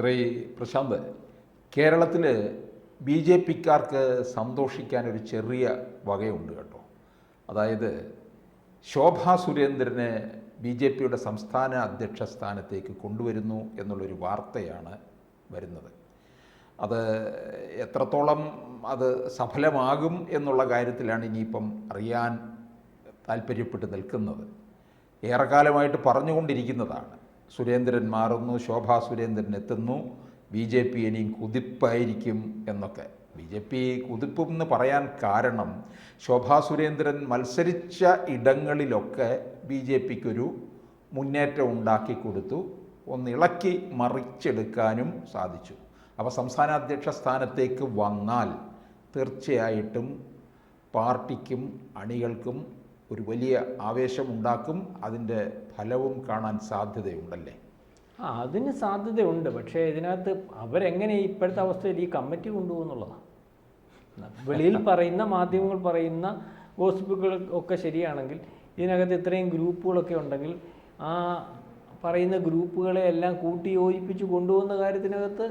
ശ്രീ പ്രശാന്ത് കേരളത്തിൽ B J പിക്കാർക്ക് സന്തോഷിക്കാൻ ഒരു ചെറിയ വകയുണ്ട് കേട്ടോ. അതായത് ശോഭാ സുരേന്ദ്രനെ ബി ജെ പിയുടെ സംസ്ഥാന അധ്യക്ഷ സ്ഥാനത്തേക്ക് കൊണ്ടുവരുന്നു എന്നുള്ളൊരു വാർത്തയാണ് വരുന്നത്. അത് എത്രത്തോളം അത് സഫലമാകും എന്നുള്ള കാര്യത്തിലാണ് ഇനിയിപ്പം അറിയാൻ താല്പര്യപ്പെട്ട് നിൽക്കുന്നത്. ഏറെക്കാലമായിട്ട് പറഞ്ഞുകൊണ്ടിരിക്കുന്നതാണ്. സുരേന്ദ്രൻ മാറുന്നു ശോഭാ സുരേന്ദ്രൻ എത്തുന്നു ബി ജെ പി ഇനിയും കുതിപ്പായിരിക്കും എന്നൊക്കെ. ബി ജെ പി കുതിപ്പെന്ന് പറയാൻ കാരണം ശോഭാ സുരേന്ദ്രൻ മത്സരിച്ച ഇടങ്ങളിലൊക്കെ ബി ജെ പിക്കൊരു മുന്നേറ്റം ഉണ്ടാക്കി കൊടുത്തു ഒന്ന് ഇളക്കി മറിച്ചെടുക്കാനും സാധിച്ചു. അപ്പോൾ സംസ്ഥാന അധ്യക്ഷ സ്ഥാനത്തേക്ക് വന്നാൽ തീർച്ചയായിട്ടും പാർട്ടിക്കും അണികൾക്കും ഒരു വലിയ ആവേശമുണ്ടാക്കും. അതിന്റെ ഫലവും കാണാൻ സാധ്യതയുണ്ടല്ലേ? ആ അതിന് സാധ്യതയുണ്ട്. പക്ഷേ ഇതിനകത്ത് അവരെങ്ങനെ ഇപ്പോഴത്തെ അവസ്ഥയിൽ ഈ കമ്മിറ്റി കൊണ്ടുപോകുന്നുള്ളതാണ് വെളിയിൽ പറയുന്ന മാധ്യമങ്ങൾ പറയുന്ന ഗോസിപ്പുകൾ ഒക്കെ ശരിയാണെങ്കിൽ ഇതിനകത്ത് ഇത്രയും ഗ്രൂപ്പുകളൊക്കെ ഉണ്ടെങ്കിൽ ആ പറയുന്ന ഗ്രൂപ്പുകളെ എല്ലാം കൂട്ടി യോജിപ്പിച്ച് കൊണ്ടുപോകുന്ന കാര്യത്തിനകത്ത്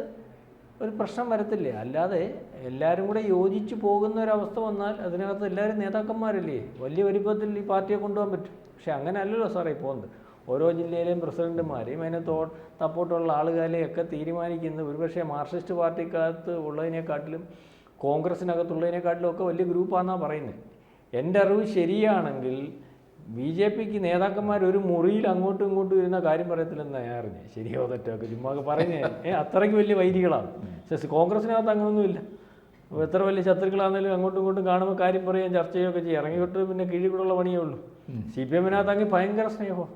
ഒരു പ്രശ്നം വരത്തില്ലേ? അല്ലാതെ എല്ലാവരും കൂടെ യോജിച്ച് പോകുന്ന ഒരവസ്ഥ വന്നാൽ അതിനകത്ത് എല്ലാവരും നേതാക്കന്മാരല്ലേ? വലിയ വലിപ്പത്തിൽ ഈ പാർട്ടിയെ കൊണ്ടുപോകാൻ പറ്റും. പക്ഷെ അങ്ങനെ അല്ലല്ലോ സാറേ പോകുന്നത് ഓരോ ജില്ലയിലെയും പ്രസിഡന്റുമാരെയും അതിനെ തോ സപ്പോർട്ടുള്ള ആളുകളെയൊക്കെ തീരുമാനിക്കുന്നത് ഒരുപക്ഷെ മാർക്സിസ്റ്റ് പാർട്ടിക്കകത്ത് ഉള്ളതിനെക്കാട്ടിലും കോൺഗ്രസിനകത്തുള്ളതിനെക്കാട്ടിലും ഒക്കെ വലിയ ഗ്രൂപ്പാണെന്നാണ് പറയുന്നത് എന്റെ അറിവ് ശരിയാണെങ്കിൽ ബി ജെ പിക്ക് നേതാക്കന്മാർ ഒരു മുറിയിൽ അങ്ങോട്ടും ഇങ്ങോട്ടും ഇരുന്ന കാര്യം പറയത്തില്ലെന്ന് ഞാൻ അറിഞ്ഞു. ശരിയോ തെറ്റോ ഒക്കെ ചുമ്മാ പറഞ്ഞു ഏ അത്രയ്ക്ക് വലിയ വൈരികളാണ്. പക്ഷേ കോൺഗ്രസിനകത്ത് അങ്ങനൊന്നുമില്ല. അപ്പോൾ എത്ര വലിയ ശത്രുക്കളാണെങ്കിലും അങ്ങോട്ടും ഇങ്ങോട്ടും കാണുമ്പോൾ കാര്യം പറയുകയും ചർച്ചയൊക്കെ ചെയ്യുകയൊക്കെ ചെയ്യും. ഇറങ്ങി വിട്ട് പിന്നെ കീഴിൽ കൂടെയുള്ള പണിയേ ഉള്ളൂ. സി പി എമ്മിനകത്താണെങ്കിൽ ഭയങ്കര സ്നേഹമാണ്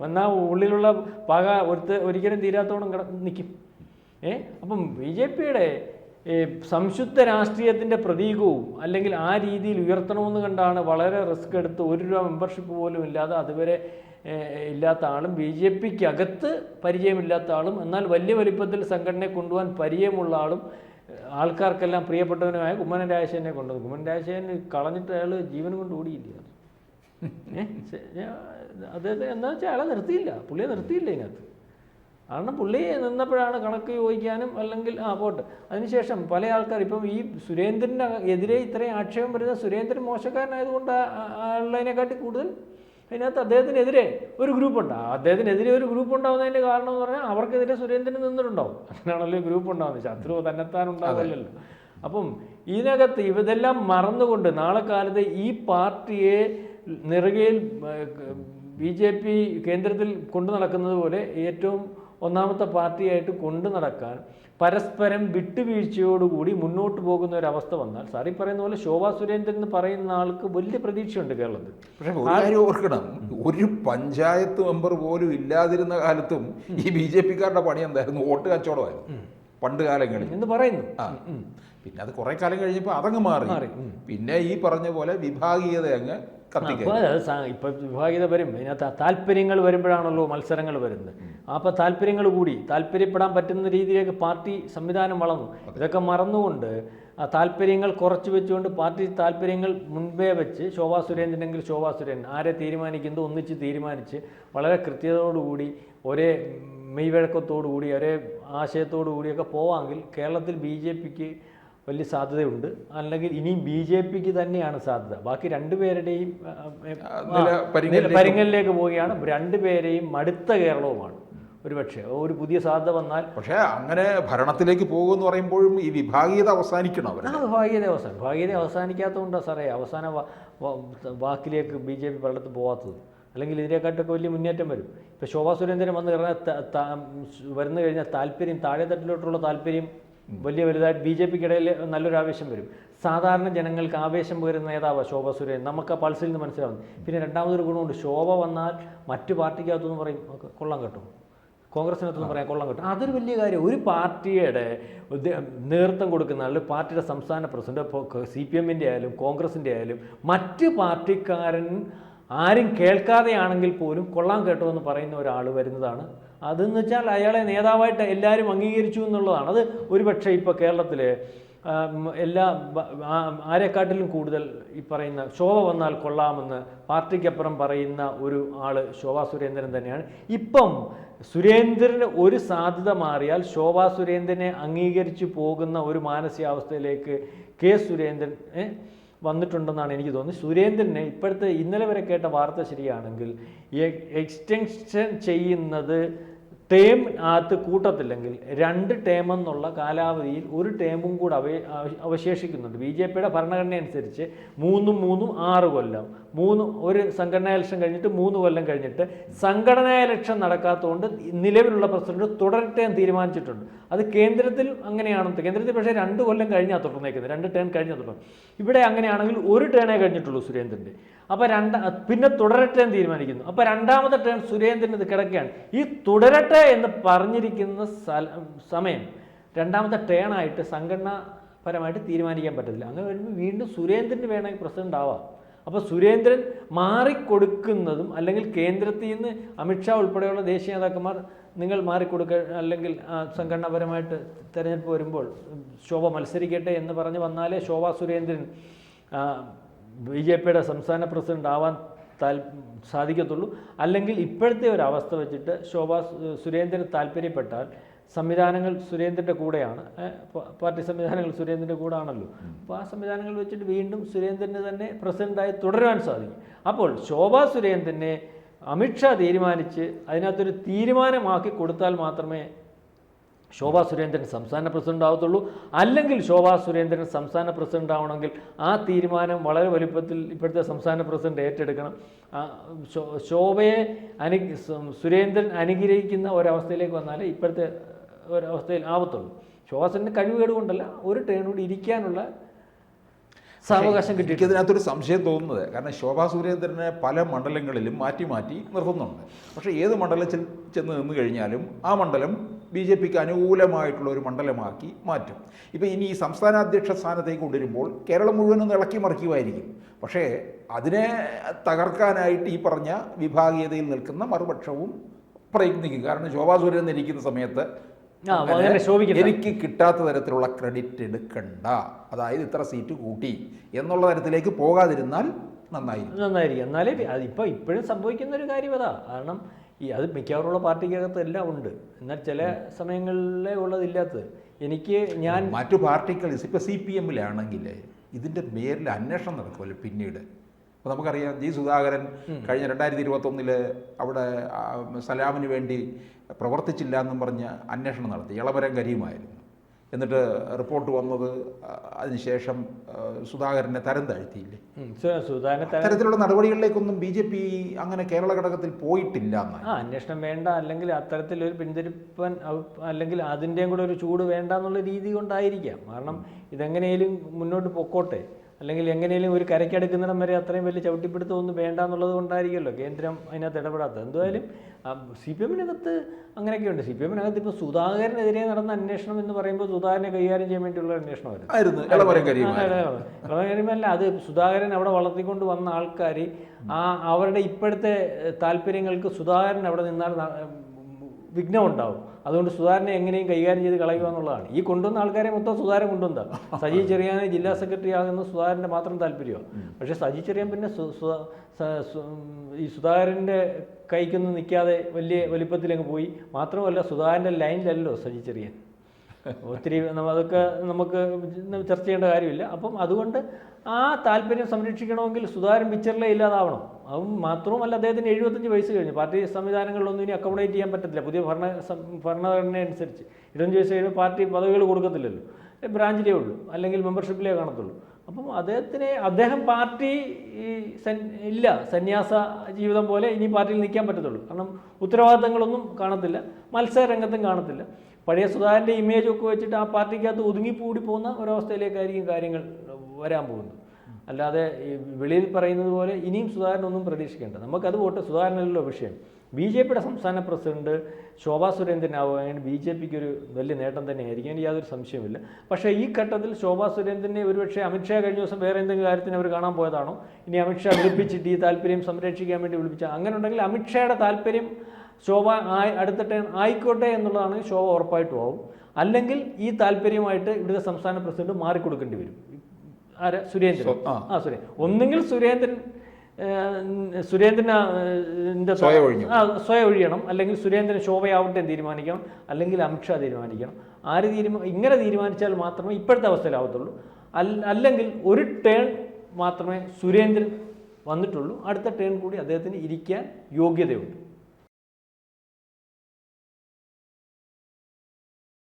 വന്നാൽ ഉള്ളിലുള്ള പക ഒരുത്ത് ഒരിക്കലും തീരാത്തോളം കിട നിൽക്കും ഏ? അപ്പം ബി ജെ പിയുടെ സംശുദ്ധ രാഷ്ട്രീയത്തിന്റെ പ്രതീകവും അല്ലെങ്കിൽ ആ രീതിയിൽ ഉയർത്തണമെന്ന് കണ്ടാണ് വളരെ റിസ്ക് എടുത്ത് ഒരു രൂപ മെമ്പർഷിപ്പ് പോലും ഇല്ലാതെ അതുവരെ ഇല്ലാത്ത ആളും ബി ജെ പിക്ക് അകത്ത് പരിചയമില്ലാത്ത ആളും എന്നാൽ വലിയ വലിപ്പത്തിൽ സംഘടനയെ കൊണ്ടുപോകാൻ പരിചയമുള്ള ആളും ആൾക്കാർക്കെല്ലാം പ്രിയപ്പെട്ടവനുമായ കുമ്മനം രാജശേഖരനെ കൊണ്ടുവന്നു കുമ്മനം രാജശേഖരൻ കളഞ്ഞിട്ട് അയാൾ ജീവനും കൊണ്ട് ഓടിയില്ല. അദ്ദേഹത്തെ എന്താ വെച്ചാൽ അയാളെ നിർത്തിയില്ല. പുള്ളിയെ നിർത്തിയില്ല ഇതിനകത്ത്. കാരണം പുള്ളി നിന്നപ്പോഴാണ് കണക്ക് ചോദിക്കാനും അല്ലെങ്കിൽ ആ പോട്ടെ. അതിനുശേഷം പല ആൾക്കാർ ഇപ്പം ഈ സുരേന്ദ്രന്റെ എതിരെ ഇത്രയും ആക്ഷേപം വരുന്ന സുരേന്ദ്രൻ മോശക്കാരനായതുകൊണ്ട് ആ- ആ ഉള്ളതിനെക്കാട്ടി കൂടുതൽ അതിനകത്ത് അദ്ദേഹത്തിനെതിരെ ഒരു ഗ്രൂപ്പ് ഉണ്ട് ആ അദ്ദേഹത്തിനെതിരെ ഒരു ഗ്രൂപ്പ് ഉണ്ടാകുന്നതിന്റെ കാരണം എന്ന് പറഞ്ഞാൽ അവർക്കെതിരെ സുരേന്ദ്രൻ നിന്നിട്ടുണ്ടാവും. അങ്ങനെയാണല്ലോ ഗ്രൂപ്പ് ഉണ്ടാവുന്നത് ശത്രു തന്നെത്താൻ ഉണ്ടാവില്ലല്ലോ അപ്പം ഇതിനകത്ത് ഇതെല്ലാം മറന്നുകൊണ്ട് നാളെ കാലത്ത് ഈ പാർട്ടിയെ നെറുകയിൽ ബി ജെ പി കേന്ദ്രത്തിൽ കൊണ്ടു നടക്കുന്നത് പോലെ ഏറ്റവും ഒന്നാമത്തെ പാർട്ടിയായിട്ട് കൊണ്ടു നടക്കാൻ പരസ്പരം വിട്ടുവീഴ്ചയോടുകൂടി മുന്നോട്ട് പോകുന്ന ഒരു അവസ്ഥ വന്നാൽ സാർ ഈ പറയുന്ന പോലെ ശോഭാ സുരേന്ദ്രൻ എന്ന് പറയുന്ന ആൾക്ക് വലിയ പ്രതീക്ഷയുണ്ട് കേരളത്തിൽ. പക്ഷേ ഒരു കാര്യം ഓർക്കണം. ഒരു പഞ്ചായത്ത് മെമ്പർ പോലും ഇല്ലാതിരുന്ന കാലത്തും ഈ ബി ജെ പിക്കാരുടെ പണി എന്തായിരുന്നു? വോട്ട് കച്ചവടമായിരുന്നു. പണ്ട് കാലങ്ങളിൽ. എന്ന് പറയുന്നു. ആ. പിന്നെ അത് കുറെ കാലം കഴിഞ്ഞപ്പോൾ അതങ്ങ് മാറി. മാറി, പിന്നെ ഈ പറഞ്ഞ പോലെ വിഭാഗീയത അങ്ങ് കത്തിക്കുക അപ്പോൾ അത് സാ- ഇപ്പൊ വിഭാഗീയത വരും. ഇതിനകത്ത് താല്പര്യങ്ങൾ വരുമ്പോഴാണല്ലോ മത്സരങ്ങൾ വരുന്നത്. അപ്പോൾ താല്പര്യങ്ങൾ കൂടി താല്പര്യപ്പെടാൻ പറ്റുന്ന രീതിയിലേക്ക് പാർട്ടി സംവിധാനം വളർന്നു. ഇതൊക്കെ മറന്നുകൊണ്ട് ആ താല്പര്യങ്ങൾ കുറച്ച് വെച്ചുകൊണ്ട് പാർട്ടി താല്പര്യങ്ങൾ മുൻപേ വെച്ച് ശോഭാ സുരേന്ദ്രനെങ്കിൽ ശോഭാ സുരേന്ദ്രൻ ആരെ തീരുമാനിക്കുന്നത് ഒന്നിച്ച് തീരുമാനിച്ച് വളരെ കൃത്യതയോടുകൂടി ഒരേ മെയ്വഴക്കത്തോടുകൂടി ഒരേ ആശയത്തോടു കൂടിയൊക്കെ പോവാമെങ്കിൽ കേരളത്തിൽ ബി ജെ പിക്ക് വലിയ സാധ്യതയുണ്ട്. അല്ലെങ്കിൽ ഇനിയും ബി ജെ പിക്ക് തന്നെയാണ് സാധ്യത. ബാക്കി രണ്ടുപേരുടെയും പരിങ്ങലിലേക്ക് പോവുകയാണ്. രണ്ടുപേരെയും മടുത്ത കേരളവുമാണ്. ഒരുപക്ഷെ ഒരു പുതിയ സാധ്യത വന്നാൽ പക്ഷേ അങ്ങനെ ഭരണത്തിലേക്ക് പോകുമെന്ന് പറയുമ്പോഴും ഈ വിഭാഗീയത അവസാനിക്കണം അവർ ആ വിഭാഗീയത അവസാനം വിഭാഗീയത അവസാനിക്കാത്തതുകൊണ്ടാണ് സാറേ അവസാന വാക്കിലേക്ക് ബി ജെ പി വെള്ളത്തിൽ പോകാത്തത് അല്ലെങ്കിൽ ഇതിനെക്കാട്ടൊക്കെ വലിയ മുന്നേറ്റം വരും. ഇപ്പോൾ ശോഭാ സുരേന്ദ്രൻ വന്ന് കഴിഞ്ഞാൽ വരുന്നു കഴിഞ്ഞാൽ താല്പര്യം താഴെ തട്ടിലോട്ടുള്ള താല്പര്യം വലിയ വലുതായിട്ട് ബി ജെ പിക്ക് ഇടയിൽ നല്ലൊരു ആവേശം വരും. സാധാരണ ജനങ്ങൾക്ക് ആവേശം പകരുന്ന നേതാവ് ശോഭ സുരേൻ. നമുക്ക് ആ പൾസിൽ നിന്ന് മനസ്സിലാവും പിന്നെ രണ്ടാമതൊരു ഗുണമുണ്ട്. ശോഭ വന്നാൽ മറ്റു പാർട്ടിക്കകത്തുനിന്ന് പറയും കൊള്ളം കൊള്ളാം കേട്ടോ. കോൺഗ്രസിനകത്തൊന്നും പറയാൻ കൊള്ളം കിട്ടും. അതൊരു വലിയ കാര്യം. ഒരു പാർട്ടിയുടെ നേതൃത്വം കൊടുക്കുന്ന ആൾ പാർട്ടിയുടെ സംസ്ഥാന പ്രസിഡന്റ് സി പി എമ്മിന്റെ ആയാലും കോൺഗ്രസിന്റെ ആയാലും മറ്റ് പാർട്ടിക്കാരൻ ആരും കേൾക്കാതെയാണെങ്കിൽ പോലും കൊള്ളാൻ കേട്ടോ എന്ന് പറയുന്ന ഒരാൾ വരുന്നതാണ് അതെന്ന് വെച്ചാൽ അയാളെ നേതാവായിട്ട് എല്ലാവരും അംഗീകരിച്ചു എന്നുള്ളതാണ്. അത് ഒരുപക്ഷെ ഇപ്പോൾ കേരളത്തിൽ എല്ലാ ആരെക്കാട്ടിലും കൂടുതൽ ഈ പറയുന്ന ശോഭ വന്നാൽ കൊള്ളാമെന്ന് പാർട്ടിക്കപ്പുറം പറയുന്ന ഒരു ആൾ ശോഭാ സുരേന്ദ്രൻ തന്നെയാണ്. ഇപ്പം സുരേന്ദ്രന് ഒരു സാധ്യത മാറിയാൽ ശോഭാ സുരേന്ദ്രനെ അംഗീകരിച്ചു പോകുന്ന ഒരു മാനസികാവസ്ഥയിലേക്ക് കെ സുരേന്ദ്രൻ വന്നിട്ടുണ്ടെന്നാണ് എനിക്ക് തോന്നുന്നത്. സുരേന്ദ്രനെ ഇപ്പോഴത്തെ ഇന്നലെ വരെ കേട്ട വാർത്ത ശരിയാണെങ്കിൽ എക്സ്റ്റെൻഷൻ ചെയ്യുന്നത് ടേം അകത്ത് കൂട്ടത്തില്ലെങ്കിൽ രണ്ട് ടേം എന്നുള്ള കാലാവധിയിൽ ഒരു ടേമും കൂടെ അവ അവ- അവശേഷിക്കുന്നുണ്ട്. ബി ജെ പിയുടെ ഭരണഘടന അനുസരിച്ച് മൂന്നും മൂന്നും ആറ് കൊല്ലം. മൂന്ന് ഒരു സംഘടനാ ഇലക്ഷൻ കഴിഞ്ഞിട്ട് മൂന്ന് കൊല്ലം കഴിഞ്ഞിട്ട് സംഘടനാ ഇലക്ഷൻ നടക്കാത്തതുകൊണ്ട് നിലവിലുള്ള പ്രസിഡന്റ് തുടരട്ടെ എന്ന് തീരുമാനിച്ചിട്ടുണ്ട്. അത് കേന്ദ്രത്തിൽ അങ്ങനെയാണെന്ന് കേന്ദ്രത്തിൽ പക്ഷേ രണ്ട് കൊല്ലം കഴിഞ്ഞാൽ തുടർന്നേക്കുന്നത്. രണ്ട് ടേൺ കഴിഞ്ഞാൽ തുടർന്ന് ഇവിടെ അങ്ങനെയാണെങ്കിൽ ഒരു ടേണേ കഴിഞ്ഞിട്ടുള്ളൂ സുരേന്ദ്രന്റെ. അപ്പോൾ രണ്ട് പിന്നെ തുടരട്ടെ എന്ന് തീരുമാനിക്കുന്നു. അപ്പോൾ രണ്ടാമത്തെ ടേൺ സുരേന്ദ്രൻ ഇത് കിടക്കുകയാണ്. ഈ തുടരട്ടെ എന്ന് പറഞ്ഞിരിക്കുന്ന സമയം രണ്ടാമത്തെ ടേണായിട്ട് സംഘടനാപരമായിട്ട് തീരുമാനിക്കാൻ പറ്റത്തില്ല. അങ്ങനെ വരുമ്പോൾ വീണ്ടും സുരേന്ദ്രന് വേണമെങ്കിൽ പ്രസിഡന്റ് ആവാം. അപ്പോൾ സുരേന്ദ്രൻ മാറിക്കൊടുക്കുന്നതും അല്ലെങ്കിൽ കേന്ദ്രത്തിൽ നിന്ന് അമിത്ഷാ ഉൾപ്പെടെയുള്ള ദേശീയ നേതാക്കന്മാർ നിങ്ങൾ മാറിക്കൊടുക്ക അല്ലെങ്കിൽ സംഘടനാപരമായിട്ട് തിരഞ്ഞെടുപ്പ് വരുമ്പോൾ ശോഭ മത്സരിക്കട്ടെ എന്ന് പറഞ്ഞ് വന്നാലേ ശോഭ സുരേന്ദ്രൻ ബി ജെ പിയുടെ സംസ്ഥാന പ്രസിഡന്റ് ആവാൻ താൽ സാധിക്കത്തുള്ളൂ. അല്ലെങ്കിൽ ഇപ്പോഴത്തെ ഒരു അവസ്ഥ വെച്ചിട്ട് ശോഭ സുരേന്ദ്രൻ താല്പര്യപ്പെട്ടാൽ സംവിധാനങ്ങൾ സുരേന്ദ്രന്റെ കൂടെയാണ്. പാർട്ടി സംവിധാനങ്ങൾ സുരേന്ദ്രന്റെ കൂടെ ആണല്ലോ അപ്പോൾ ആ സംവിധാനങ്ങൾ വെച്ചിട്ട് വീണ്ടും സുരേന്ദ്രന് തന്നെ പ്രസിഡന്റായി തുടരാൻ സാധിക്കും. അപ്പോൾ ശോഭാ സുരേന്ദ്രനെ അമിത്ഷാ തീരുമാനിച്ച് അതിനകത്തൊരു തീരുമാനമാക്കി കൊടുത്താൽ മാത്രമേ ശോഭാ സുരേന്ദ്രൻ സംസ്ഥാന പ്രസിഡന്റ് ആവത്തുള്ളൂ. അല്ലെങ്കിൽ ശോഭാ സുരേന്ദ്രൻ സംസ്ഥാന പ്രസിഡന്റ് ആവണമെങ്കിൽ ആ തീരുമാനം വളരെ വലുപ്പത്തിൽ ഇപ്പോഴത്തെ സംസ്ഥാന പ്രസിഡന്റ് ഏറ്റെടുക്കണം. ശോഭയെ അനു സുരേന്ദ്രൻ അനുഗ്രഹിക്കുന്ന ഒരവസ്ഥയിലേക്ക് വന്നാലേ ഇപ്പോഴത്തെ ഒരവസ്ഥയിൽ ആവത്തുള്ളൂ. ശോഭാ സുരേന്ദ്രൻ കഴിവുകേട് കൊണ്ടല്ല ഒരു ട്രെയിൻ കൂടി ഇരിക്കാനുള്ള സാവകാശം കിട്ടി എനിക്കതിനകത്തൊരു സംശയം തോന്നുന്നത്. കാരണം ശോഭാ സുരേന്ദ്രനെ പല മണ്ഡലങ്ങളിലും മാറ്റി മാറ്റി നിർത്തുന്നുണ്ട്. പക്ഷേ ഏത് മണ്ഡലത്തിൽ ചെന്ന് നിന്ന് കഴിഞ്ഞാലും ആ മണ്ഡലം ബി ജെ പിക്ക് അനുകൂലമായിട്ടുള്ള ഒരു മണ്ഡലമാക്കി മാറ്റും. ഇപ്പോൾ ഇനി ഈ സംസ്ഥാന അധ്യക്ഷ സ്ഥാനത്തേക്ക് കൊണ്ടുവരുമ്പോൾ കേരളം മുഴുവനും ഇളക്കി മറിക്കുമായിരിക്കും. പക്ഷേ അതിനെ തകർക്കാനായിട്ട് ഈ പറഞ്ഞ വിഭാഗീയതയിൽ നിൽക്കുന്ന മറുപക്ഷവും പ്രയത്നിക്കും. കാരണം ശോഭാ സുരേന്ദ്രൻ ഇരിക്കുന്ന സമയത്ത്. എനിക്ക് കിട്ടാത്ത തരത്തിലുള്ള ക്രെഡിറ്റ് എടുക്കണ്ട. അതായത് ഇത്ര സീറ്റ് കൂട്ടി എന്നുള്ള തരത്തിലേക്ക് പോകാതിരുന്നാൽ നന്നായിരിക്കും. നന്നായിരിക്കും. എന്നാലേ അതിപ്പോൾ ഇപ്പോഴും സംഭവിക്കുന്ന ഒരു കാര്യം അതാ. കാരണം ഈ അത് മിക്കവാറുള്ള പാർട്ടിക്കകത്ത് എല്ലാം ഉണ്ട്. എന്നാൽ ചില സമയങ്ങളിലേ ഉള്ളതില്ലാത്തത്. എനിക്ക് ഞാൻ മറ്റു പാർട്ടികൾ ഇപ്പോൾ സി പി എമ്മിലാണെങ്കിൽ ഇതിന്റെ പേരിൽ അന്വേഷണം നടക്കുമല്ലോ പിന്നീട്. അപ്പോൾ നമുക്കറിയാം ജി സുധാകരൻ കഴിഞ്ഞ രണ്ടായിരത്തി ഇരുപത്തൊന്നിൽ അവിടെ സലാമിന് വേണ്ടി പ്രവർത്തിച്ചില്ല എന്നും പറഞ്ഞ് അന്വേഷണം നടത്തി. ഇളവരം കരിയുമായിരുന്നു. എന്നിട്ട് റിപ്പോർട്ട് വന്നത് അതിനുശേഷം സുധാകരനെ തരം താഴ്ത്തിയില്ലേ? അത്തരത്തിലുള്ള നടപടികളിലേക്കൊന്നും ബി ജെ പി അങ്ങനെ കേരള ഘടകത്തിൽ പോയിട്ടില്ല അന്വേഷണം വേണ്ട അല്ലെങ്കിൽ അത്തരത്തിലൊരു പിന്തിരിപ്പൻ അല്ലെങ്കിൽ അതിന്റെയും കൂടെ ഒരു ചൂട് വേണ്ട എന്നുള്ള രീതി കൊണ്ടായിരിക്കാം. കാരണം ഇതെങ്ങനെയും മുന്നോട്ട് പൊക്കോട്ടെ. അല്ലെങ്കിൽ എങ്ങനെയും ഒരു കരയ്ക്കടുക്കുന്നിടം വരെ അത്രയും വലിയ ചവിട്ടിപ്പിടുത്തമൊന്നും വേണ്ട എന്നുള്ളത് കൊണ്ടായിരിക്കുമല്ലോ കേന്ദ്രം അതിനകത്ത് ഇടപെടാത്തത്. എന്തായാലും സി പി എമ്മിനകത്ത് അങ്ങനെയൊക്കെയുണ്ട്. സി പി എമ്മിനകത്ത് ഇപ്പോൾ സുധാകരനെതിരെ നടന്ന അന്വേഷണം എന്ന് പറയുമ്പോൾ സുധാകരനെ കൈകാര്യം ചെയ്യാൻ വേണ്ടിയുള്ള അന്വേഷണമായിരുന്നു അല്ല അത് സുധാകരൻ അവിടെ വളർത്തിക്കൊണ്ട് വന്ന ആൾക്കാർ ആ അവരുടെ ഇപ്പോഴത്തെ താല്പര്യങ്ങൾക്ക് സുധാകരൻ അവിടെ നിന്നാൽ വിഘ്നം ഉണ്ടാവും അതുകൊണ്ട് സുധാരനെ എങ്ങനെയും കൈകാര്യം ചെയ്ത് കളയുക എന്നുള്ളതാണ്. ഈ കൊണ്ടുവന്ന ആൾക്കാരെ മൊത്തം സുധാരൻ കൊണ്ടുവന്ന സജി ചെറിയാനെ ജില്ലാ സെക്രട്ടറി ആകുന്ന സുധാകരന്റെ മാത്രം താല്പര്യമാണ് പക്ഷേ സജി ചെറിയാൻ പിന്നെ ഈ സുധാകരന്റെ കൈക്കൊന്നും നിൽക്കാതെ വലിയ വലിപ്പത്തിലങ്ങ് പോയി. മാത്രമല്ല സുധാകരന്റെ ലൈനിലല്ലോ സജി ചെറിയാൻ. ഒത്തിരി അതൊക്കെ നമുക്ക് ചർച്ച ചെയ്യേണ്ട കാര്യമില്ല. അപ്പം അതുകൊണ്ട് ആ താല്പര്യം സംരക്ഷിക്കണമെങ്കിൽ സുധാകരൻ പിക്ചറിലേ ഇല്ലാതാവണം. അതും മാത്രവുമല്ല അദ്ദേഹത്തിന് എഴുപത്തഞ്ച് വയസ്സ് കഴിഞ്ഞു. പാർട്ടി സംവിധാനങ്ങളിലൊന്നും ഇനി അക്കോമഡേറ്റ് ചെയ്യാൻ പറ്റത്തില്ല. പുതിയ ഭരണ ഭരണഘടന അനുസരിച്ച് ഇരുപത്തഞ്ച് വയസ്സ് കഴിയുമ്പോൾ പാർട്ടി പദവികൾ കൊടുക്കത്തില്ലല്ലോ. ബ്രാഞ്ചിലേ ഉള്ളൂ. അല്ലെങ്കിൽ മെമ്പർഷിപ്പിലേ കാണത്തുള്ളൂ. അപ്പം അദ്ദേഹത്തിനെ അദ്ദേഹം പാർട്ടി ഇല്ല. സന്യാസ ജീവിതം പോലെ ഇനി പാർട്ടിയിൽ നിൽക്കാൻ പറ്റത്തുള്ളൂ. കാരണം ഉത്തരവാദിത്തങ്ങളൊന്നും കാണത്തില്ല. മത്സര രംഗത്തും കാണത്തില്ല. പഴയ സുധാകരന്റെ ഇമേജൊക്കെ വെച്ചിട്ട് ആ പാർട്ടിക്കകത്ത് ഒതുങ്ങിപ്പൂടി പോകുന്ന ഒരവസ്ഥയിലേക്കായിരിക്കും കാര്യങ്ങൾ വരാൻ പോകുന്നത്. അല്ലാതെ ഈ വെളിയിൽ പറയുന്നത് പോലെ ഇനിയും സുധാകരനൊന്നും പ്രതീക്ഷിക്കേണ്ട. നമുക്കത് വോട്ട് സുധാകരനല്ലോ വിഷയം. ബി ജെ പിയുടെ സംസ്ഥാന പ്രസിഡന്റ് ശോഭാ സുരേന്ദ്രനാവുകയാണ് ബി ജെ പിക്ക് ഒരു വലിയ നേട്ടം തന്നെയായിരിക്കും. അതിന് യാതൊരു സംശയമില്ല പക്ഷേ ഈ ഘട്ടത്തിൽ ശോഭാ സുരേന്ദ്രനെ ഒരുപക്ഷെ അമിത്ഷാ കഴിഞ്ഞ ദിവസം വേറെ എന്തെങ്കിലും കാര്യത്തിന് അവർ കാണാൻ പോയതാണോ? ഇനി അമിത്ഷാ വിളിപ്പിച്ചിട്ട് ഈ താല്പര്യം സംരക്ഷിക്കാൻ വേണ്ടി വിളിപ്പിച്ച അങ്ങനെ ഉണ്ടെങ്കിൽ അമിത്ഷായുടെ താല്പര്യം ശോഭ ആയി അടുത്ത ടേൺ ആയിക്കോട്ടെ എന്നുള്ളതാണ് ശോഭ ഉറപ്പായിട്ടും ആവും. അല്ലെങ്കിൽ ഈ താല്പര്യമായിട്ട് ഇവിടുത്തെ സംസ്ഥാന പ്രസിഡന്റ് മാറിക്കൊടുക്കേണ്ടി വരും. ആരാ? സുരേന്ദ്രൻ. ആ. സുരേന്ദ്രൻ ഒന്നുകിൽ സുരേന്ദ്രൻ സുരേന്ദ്രന്റെ സ്വയം ഒഴിയണം. അല്ലെങ്കിൽ സുരേന്ദ്രൻ ശോഭയാവട്ടെ തീരുമാനിക്കണം. അല്ലെങ്കിൽ അമിത്ഷാ തീരുമാനിക്കണം. ആര് തീരുമാ ഇങ്ങനെ തീരുമാനിച്ചാൽ മാത്രമേ ഇപ്പോഴത്തെ അവസ്ഥയിലാവത്തുള്ളൂ. അല്ല അല്ലെങ്കിൽ ഒരു ടേൺ മാത്രമേ സുരേന്ദ്രൻ വന്നിട്ടുള്ളൂ. അടുത്ത ടേൺ കൂടി അദ്ദേഹത്തിന് ഇരിക്കാൻ യോഗ്യതയുണ്ട്.